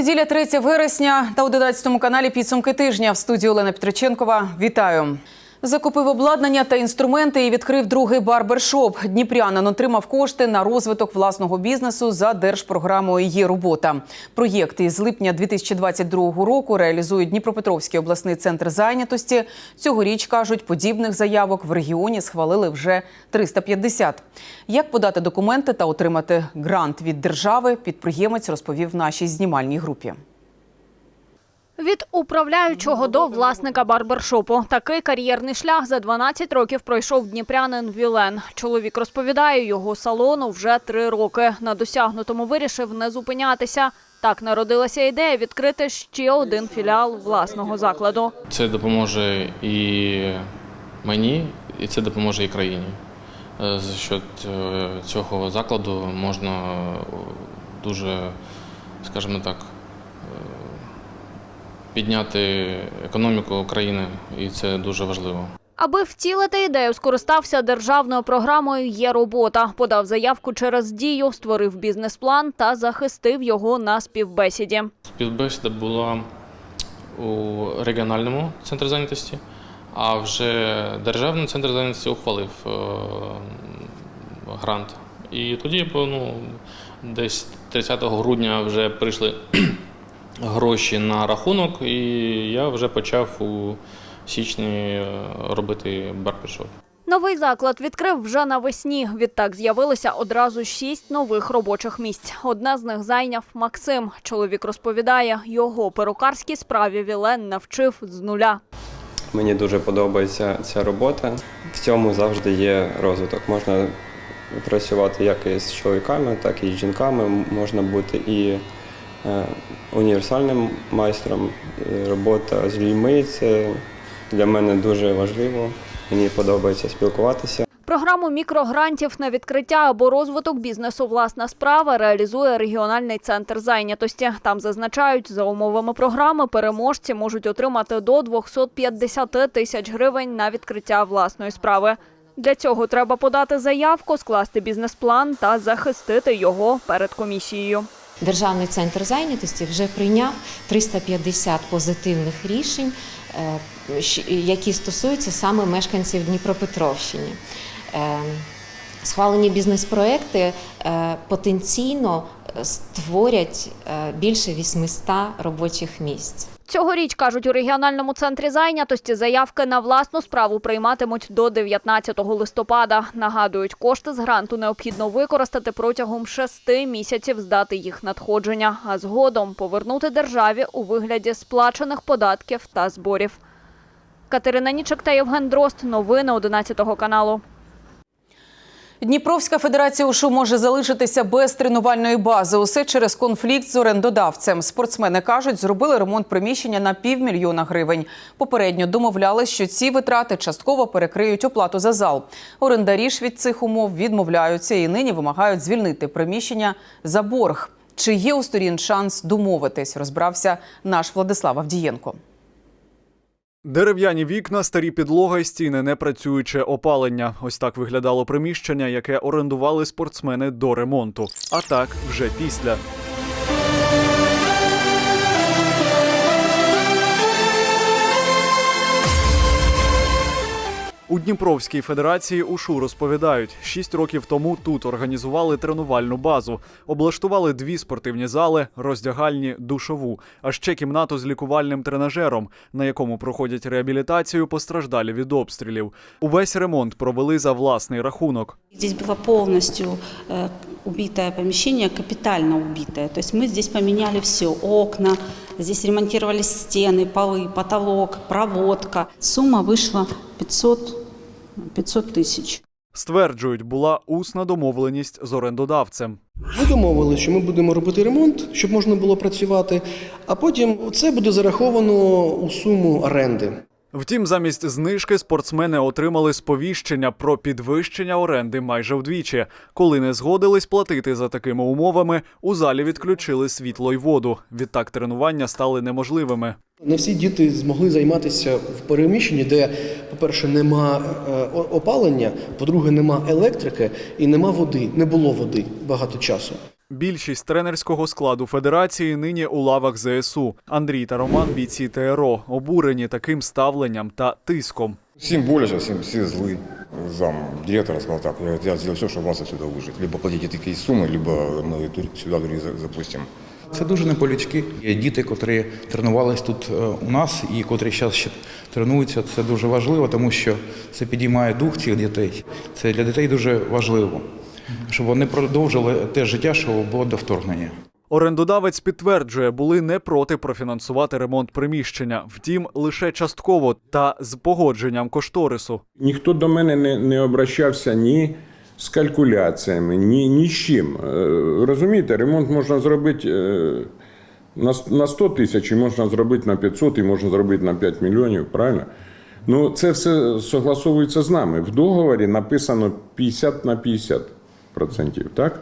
Неділя 3 вересня на 11 каналі підсумки тижня в студії Олена Петриченкова. Вітаю. Закупив обладнання та інструменти і відкрив другий барбершоп. Дніпрянин отримав кошти на розвиток власного бізнесу за держпрограмою «Є робота». Проєкт із липня 2022 року реалізує Дніпропетровський обласний центр зайнятості. Цьогоріч, кажуть, подібних заявок в регіоні схвалили вже 350. Як подати документи та отримати грант від держави, підприємець розповів нашій знімальній групі. Від управляючого до власника барбершопу. Такий кар'єрний шлях за 12 років пройшов дніпрянин Вілен. Чоловік розповідає, його салону вже три роки. На досягнутому вирішив не зупинятися. Так народилася ідея відкрити ще один філіал власного закладу. Це допоможе і мені, і це допоможе і країні. Е, За счет е, цього закладу можна е, дуже, скажімо так, підняти економіку країни, і це дуже важливо. Аби втілити ідею, скористався державною програмою «Є робота». Подав заявку через дію, створив бізнес-план та захистив його на співбесіді. Співбесіда була у регіональному центрі зайнятості, а вже державний центр зайнятості ухвалив е, грант. І тоді, ну, десь 30 грудня вже прийшли гроші на рахунок, і я вже почав у січні е, робити барбершоп. Новий заклад відкрив вже навесні. Відтак з'явилося одразу шість нових робочих місць. Одне з них зайняв Максим. Чоловік розповідає, його перукарській справі Вілен навчив з нуля. Мені дуже подобається ця робота. В цьому завжди є розвиток. Можна працювати як із чоловіками, так і з жінками. Можна бути і універсальним майстром. Робота з людьми це для мене дуже важливо. Мені подобається спілкуватися. Програму мікрогрантів на відкриття або розвиток бізнесу «Власна справа» реалізує регіональний центр зайнятості. Там зазначають, за умовами програми переможці можуть отримати до 250 тисяч гривень на відкриття власної справи. Для цього треба подати заявку, скласти бізнес-план та захистити його перед комісією. Державний центр зайнятості вже прийняв 350 позитивних рішень, е, які стосуються саме мешканців Дніпропетровщини. Е, Схвалені бізнес-проекти е, потенційно створять більше 800 робочих місць. Цьогоріч, кажуть, у регіональному центрі зайнятості заявки на власну справу прийматимуть до 19 листопада. Нагадують, кошти з гранту необхідно використати протягом шести місяців здати їх надходження, а згодом повернути державі у вигляді сплачених податків та зборів. Катерина Нічик та Євген Дрозд. Новини 11 каналу. Дніпровська федерація УШУ може залишитися без тренувальної бази. Усе через конфлікт з орендодавцем. Спортсмени кажуть, зробили ремонт приміщення на півмільйона гривень. Попередньо домовлялись, що ці витрати частково перекриють оплату за зал. Орендарі ж від цих умов відмовляються і нині вимагають звільнити приміщення за борг. Чи є у сторін шанс домовитись? Розбрався наш Владислав Авдієнко. Дерев'яні вікна, старі підлога стіни, непрацююче опалення. Ось так виглядало приміщення, яке орендували спортсмени до ремонту. А так вже після. У Дніпровській федерації УШУ розповідають, шість років тому тут організували тренувальну базу, облаштували дві спортивні зали, роздягальні, душову, а ще кімнату з лікувальним тренажером, на якому проходять реабілітацію постраждалі від обстрілів. Увесь ремонт провели за власний рахунок. Здесь было полностью э, убитое помещение, капитально убитое. То есть мы здесь поменяли все, окна, здесь ремонтировались стены, полы, потолок, проводка. Сумма вышла 500, 500 тысяч. Стверджують, була усна домовленість з орендодавцем. Ми домовилися, що ми будемо робити ремонт, щоб можна було працювати, а потім це буде зараховано у суму оренди. Втім, замість знижки спортсмени отримали сповіщення про підвищення оренди майже вдвічі. Коли не згодились платити за такими умовами, у залі відключили світло й воду. Відтак тренування стали неможливими. Не всі діти змогли займатися в переміщенні, де, по-перше, нема е, опалення, по-друге, нема електрики і нема води. Не було води багато часу. Більшість тренерського складу федерації нині у лавах ЗСУ. Андрій та Роман бійці ТРО обурені таким ставленням та тиском. Всем боляче, всем все злы. Зам директора сказал так, я, я сделал все, чтобы вас отсюда выжить. Либо платите такие суммы, либо мы тур- сюда других за- запустим. Це дуже не по-людськи. Є діти, котрі тренувались тут е, у нас і котрі зараз ще тренуються. Це дуже важливо, тому що це підіймає дух цих дітей. Це для дітей дуже важливо, щоб вони продовжили те життя, що було до вторгнення. Орендодавець підтверджує, були не проти профінансувати ремонт приміщення, втім лише частково та з погодженням кошторису. Ніхто до мене не, не обращався ні з калькуляціями, ні, ні з чим. Е, Розумієте, ремонт можна зробити е, на, с- на 100 тисяч, і можна зробити на 500, і можна зробити на 5 мільйонів, правильно? Ну, це все согласовується з нами. В договорі написано 50 на 50 процентів, так?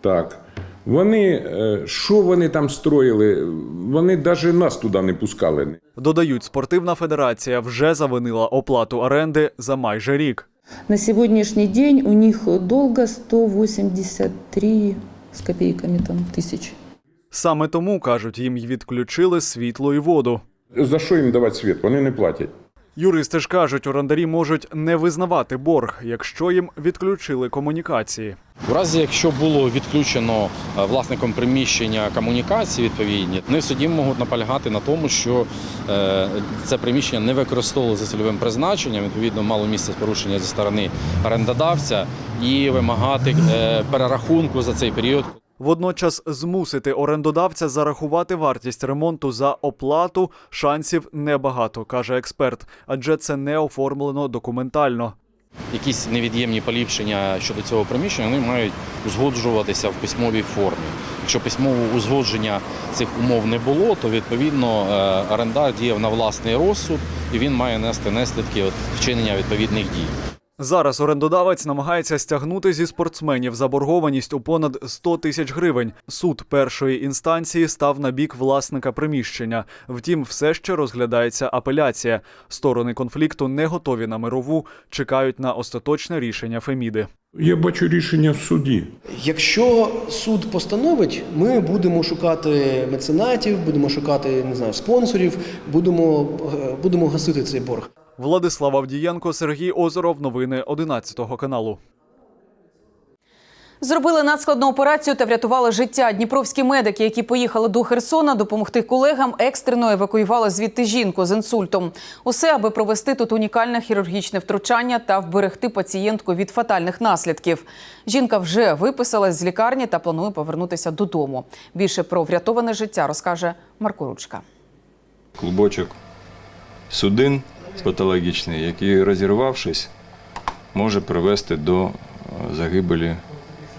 Так. Вони, е, що вони там строїли? Вони навіть нас туди не пускали. Додають, спортивна федерація вже завинила оплату оренди за майже рік. На сегодняшний день у них долго 183 с копейками там тысяч. Саме тому кажуть, їм відключили світло і воду. За що їм давати світ? Вони не платять. Юристи ж кажуть, орендарі можуть не визнавати борг, якщо їм відключили комунікації. В разі, якщо було відключено е, власником приміщення комунікації відповідні, вони в суді можуть наполягати на тому, що е, це приміщення не використовували за цільовим призначенням, відповідно, мало місце порушення зі сторони орендодавця і вимагати е, перерахунку за цей період. Водночас змусити орендодавця зарахувати вартість ремонту за оплату шансів небагато, каже експерт, адже це не оформлено документально. Якісь невід'ємні поліпшення щодо цього приміщення вони мають узгоджуватися в письмовій формі. Якщо письмового узгодження цих умов не було, то відповідно е, орендар діяв на власний розсуд і він має нести наслідки вчинення відповідних дій. Зараз орендодавець намагається стягнути зі спортсменів заборгованість у понад 100 тисяч гривень. Суд першої інстанції став на бік власника приміщення. Втім, все ще розглядається апеляція. Сторони конфлікту не готові на мирову, чекають на остаточне рішення Феміди. Я бачу рішення в суді. Якщо суд постановить, ми будемо шукати меценатів, будемо шукати не знаю, спонсорів, будемо, е, будемо гасити цей борг. Владислав Авдієнко, Сергій Озеров. Новини 11 каналу. Зробили надскладну операцію та врятували життя. Дніпровські медики, які поїхали до Херсона допомогти колегам, екстрено евакуювали звідти жінку з інсультом. Усе, аби провести тут унікальне хірургічне втручання та вберегти пацієнтку від фатальних наслідків. Жінка вже виписалась з лікарні та планує повернутися додому. Більше про врятоване життя розкаже Марко Ручка. клубочок судин патологічний, який, розірвавшись, може привести до е, загибелі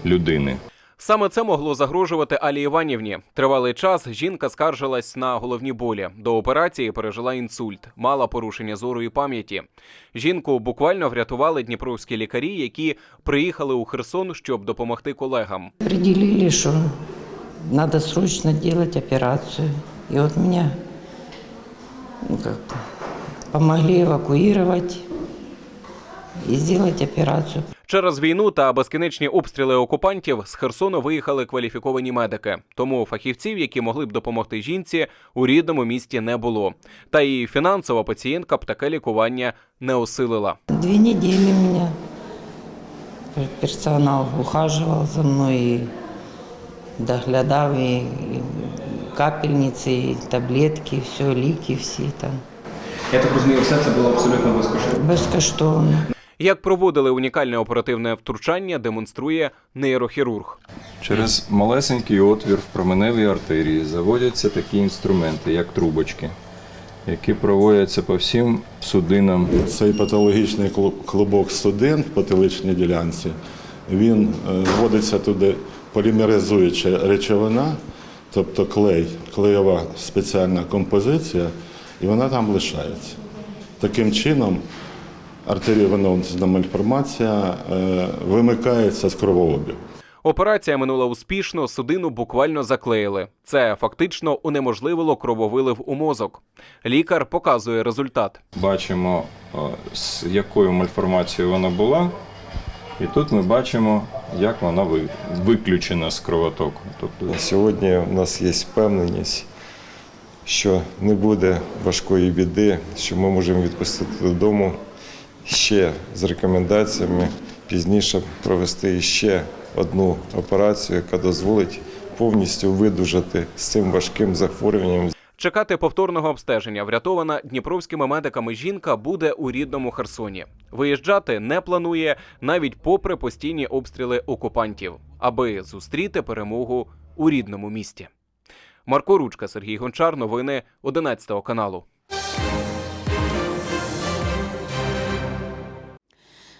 людини. Саме це могло загрожувати Алі Іванівні. Тривалий час жінка скаржилась на головні болі. До операції пережила інсульт, мала порушення зору і пам'яті. Жінку буквально врятували дніпровські лікарі, які приїхали у Херсон, щоб допомогти колегам. Определили, что надо срочно делать операцию. И вот меня ну, помогли эвакуировать и сделать операцию. Через війну та безкінечні обстріли окупантів з Херсону виїхали кваліфіковані медики. Тому фахівців, які могли б допомогти жінці, у рідному місті не було. Та і фінансова пацієнтка б таке лікування не осилила. Две недели меня персонал ухаживал за мной и доглядал, и, и капельницы, таблетки, все, лики всі там. Я так розумію, все це було абсолютно безкоштовно. Безкоштовно. Як проводили унікальне оперативне втручання, демонструє нейрохірург. Через малесенький отвір в променевій артерії заводяться такі інструменти, як трубочки, які проводяться по всім судинам. Цей патологічний клубок судин в потиличній ділянці, він вводиться туди полімеризуюча речовина, тобто клей, клеєва спеціальна композиція, і вона там лишається. Таким чином артеріовенозна мальформація е, вимикається з кровообігу. Операція минула успішно, судину буквально заклеїли. Це фактично унеможливило крововилив у мозок. Лікар показує результат. Бачимо, е, з якою мальформацією вона була, і тут ми бачимо як вона виключена з кровотоку. Тобто Сьогодні у нас є впевненість, що не буде важкої біди, що ми можемо відпустити додому ще з рекомендаціями пізніше провести ще одну операцію, яка дозволить повністю видужати з цим важким захворюванням. Чекати повторного обстеження врятована дніпровськими медиками жінка буде у рідному Херсоні. Виїжджати не планує навіть попри постійні обстріли окупантів, аби зустріти перемогу у рідному місті. Марко Ручка, Сергій Гончар. Новини 11 каналу.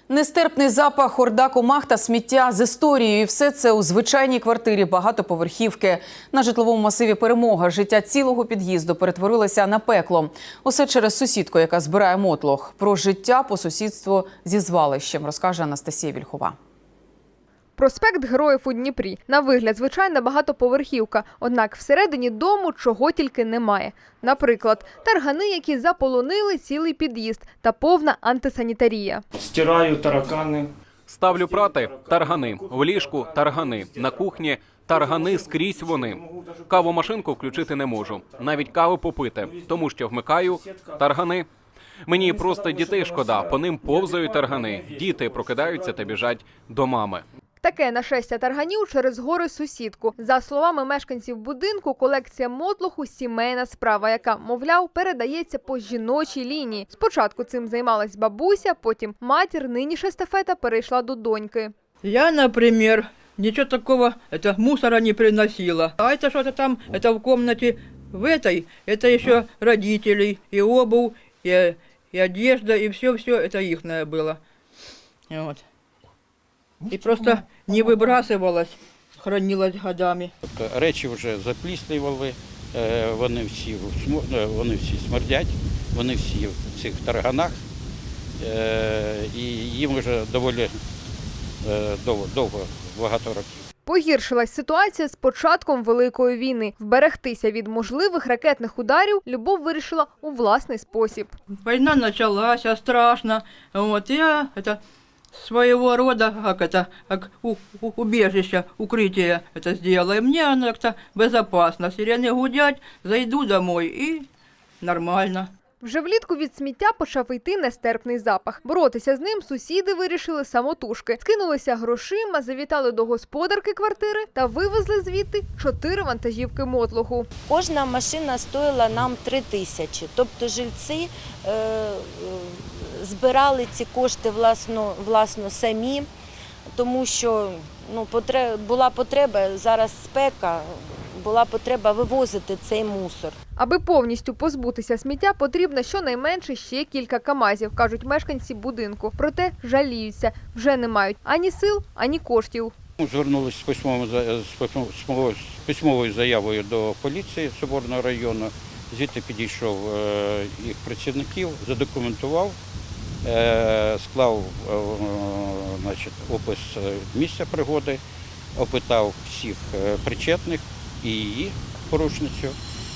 Нестерпний запах, хорда комах та сміття з історією. Все це у звичайній квартирі багатоповерхівки. На житловому масиві перемога життя цілого під'їзду перетворилося на пекло. Усе через сусідку, яка збирає мотлох. Про життя по сусідству зі звалищем розкаже Анастасія Вільхова. Проспект Героїв у Дніпрі. На вигляд звичайна багатоповерхівка, однак всередині дому чого тільки немає. Наприклад, таргани, які заполонили цілий під'їзд, та повна антисанітарія. Стираю таракани. Ставлю прати таргани в ліжку таргани на кухні. Таргани скрізь вони. Кавомашинку включити не можу. Навіть каву попити, тому що вмикаю таргани. Мені просто дітей шкода, по ним повзають таргани. Діти прокидаються та біжать до мами. Таке нашестя тарганів через гори сусідку. За словами мешканців будинку, колекція мотлоху сімейна справа, яка, мовляв, передається по жіночій лінії. Спочатку цим займалась бабуся, потім матір. Нині ж естафета перейшла до доньки. Я, например, ничего такого, это мусора не приносила. А это что-то там, это в комнате в этой, это еще родителей, и обувь, и, и одежда, и все-все, это ихное было. Вот. И просто не выбрасывалось, хранилось годами. Тобто речі вже запліснювали, е, вони всі, в смо- е, вони всі смердять, вони всі в цих тарганах, е, і їм вже доволі е, довго, довго багато років. Погіршилась ситуація з початком Великої війни. Вберегтися від можливих ракетних ударів Любов вирішила у власний спосіб. Война началась, а страшно. Вот, я это своего рода, как это, как у, у- убежище, укрытие это сделала. И мне оно как-то безопасно. Сирены гудять, зайду домой и нормально. Вже влітку від сміття почав йти нестерпний запах. Боротися з ним сусіди вирішили самотужки. Скинулися грошима, завітали до господарки квартири та вивезли звідти чотири вантажівки мотлоху. Кожна машина стоїла нам 3 тисячі. Тобто жильці е, е, збирали ці кошти власно, власно самі, тому що ну, була потреба, зараз спека, була потреба вивозити цей мусор. Аби повністю позбутися сміття, потрібно щонайменше ще кілька камазів, кажуть мешканці будинку. Проте жаліються, вже не мають ані сил, ані коштів. Звернулися з письмовою, з письмовою- заявою до поліції Соборного району. Звідти підійшов е, їх працівників, задокументував, склав е, значить, опис е, місця пригоди, опитав всіх е, причетних і її порушницю,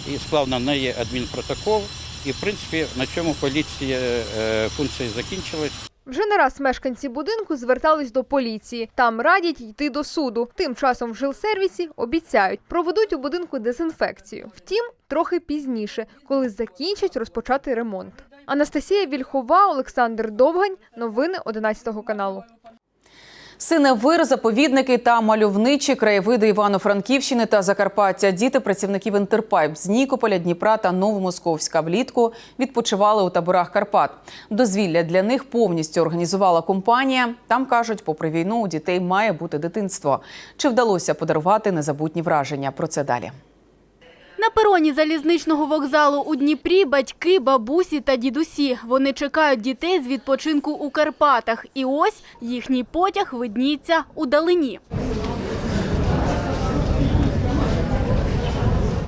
і склав на неї адмінпротокол. І, в принципі, на цьому поліція е, функція закінчилась. Вже не раз мешканці будинку звертались до поліції. Там радять йти до суду. Тим часом в жилсервісі обіцяють, проведуть у будинку дезінфекцію. Втім, трохи пізніше, коли закінчать розпочати ремонт. Анастасія Вільхова, Олександр Довгань. Новини 11 каналу. Синевир, заповідники та мальовничі краєвиди Івано-Франківщини та Закарпаття. Діти працівників Інтерпайп з Нікополя, Дніпра та Новомосковська влітку відпочивали у таборах Карпат. Дозвілля для них повністю організувала компанія. Там кажуть, попри війну у дітей має бути дитинство. Чи вдалося подарувати незабутні враження? Про це далі. На пероні залізничного вокзалу у Дніпрі батьки, бабусі та дідусі. Вони чекають дітей з відпочинку у Карпатах. І ось їхній потяг видніється у далині.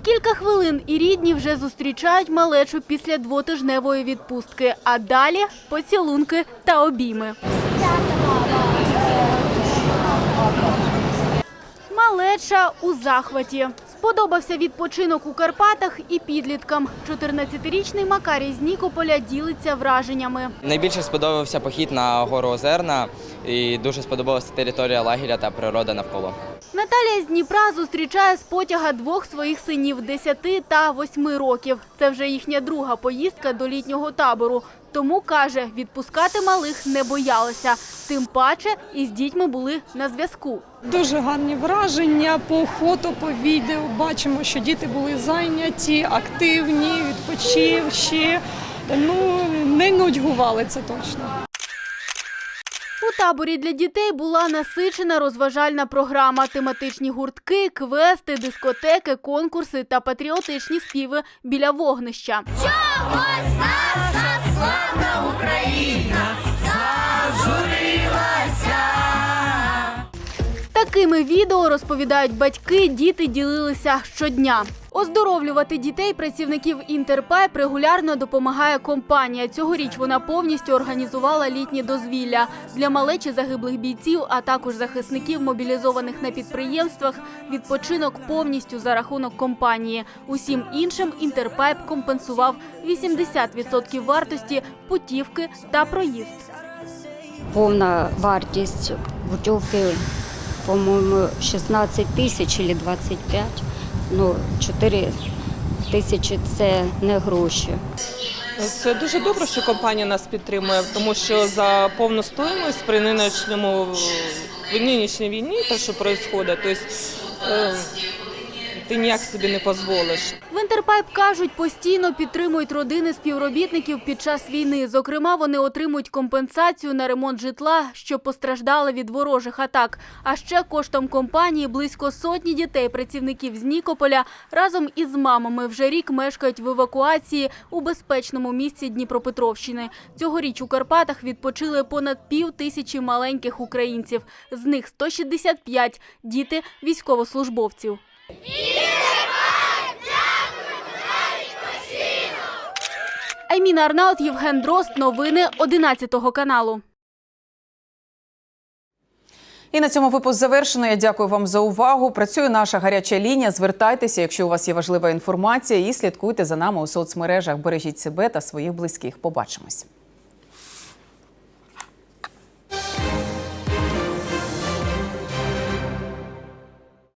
Кілька хвилин і рідні вже зустрічають малечу після двотижневої відпустки. А далі поцілунки та обійми. Малеча у захваті. Сподобався відпочинок у Карпатах і підліткам. 14-річний Макарій з Нікополя ділиться враженнями. Найбільше сподобався похід на гору Озерна і дуже сподобалася територія лагеря та природа навколо. Наталія з Дніпра зустрічає з потяга двох своїх синів 10 та 8 років. Це вже їхня друга поїздка до літнього табору. Тому каже, відпускати малих не боялися. Тим паче із дітьми були на зв'язку. Дуже гарні враження по фото, по відео. Бачимо, що діти були зайняті, активні, відпочивші. Ну не нудьгували це точно. У таборі для дітей була насичена розважальна програма, тематичні гуртки, квести, дискотеки, конкурси та патріотичні співи біля вогнища. Наша славна Україна Такими відео розповідають батьки, діти ділилися щодня. Оздоровлювати дітей працівників Інтерпайп регулярно допомагає компанія. Цьогоріч вона повністю організувала літні дозвілля для малечі загиблих бійців, а також захисників, мобілізованих на підприємствах. Відпочинок повністю за рахунок компанії. Усім іншим Інтерпайп компенсував 80% вартості путівки та проїзд. Повна вартість путівки, по-моєму, 16 тисяч чи 25. Ну, 4 тисячі це не гроші. Це дуже добре, що компанія нас підтримує, тому що за повну стоїмость при нинішньому нинішній війні, те, що відбувається, тобто, ти ніяк собі не дозволиш. В Інтерпайп кажуть, постійно підтримують родини співробітників під час війни. Зокрема, вони отримують компенсацію на ремонт житла, що постраждали від ворожих атак. А ще коштом компанії близько сотні дітей працівників з Нікополя разом із мамами вже рік мешкають в евакуації у безпечному місці Дніпропетровщини. Цьогоріч у Карпатах відпочили понад пів тисячі маленьких українців. З них 165 – діти військовослужбовців. Айміна Арнаут, Євген Дрозд. Новини 11 каналу. І на цьому випуск завершено. Я дякую вам за увагу. Працює наша гаряча лінія. Звертайтеся, якщо у вас є важлива інформація, і слідкуйте за нами у соцмережах. Бережіть себе та своїх близьких. Побачимось.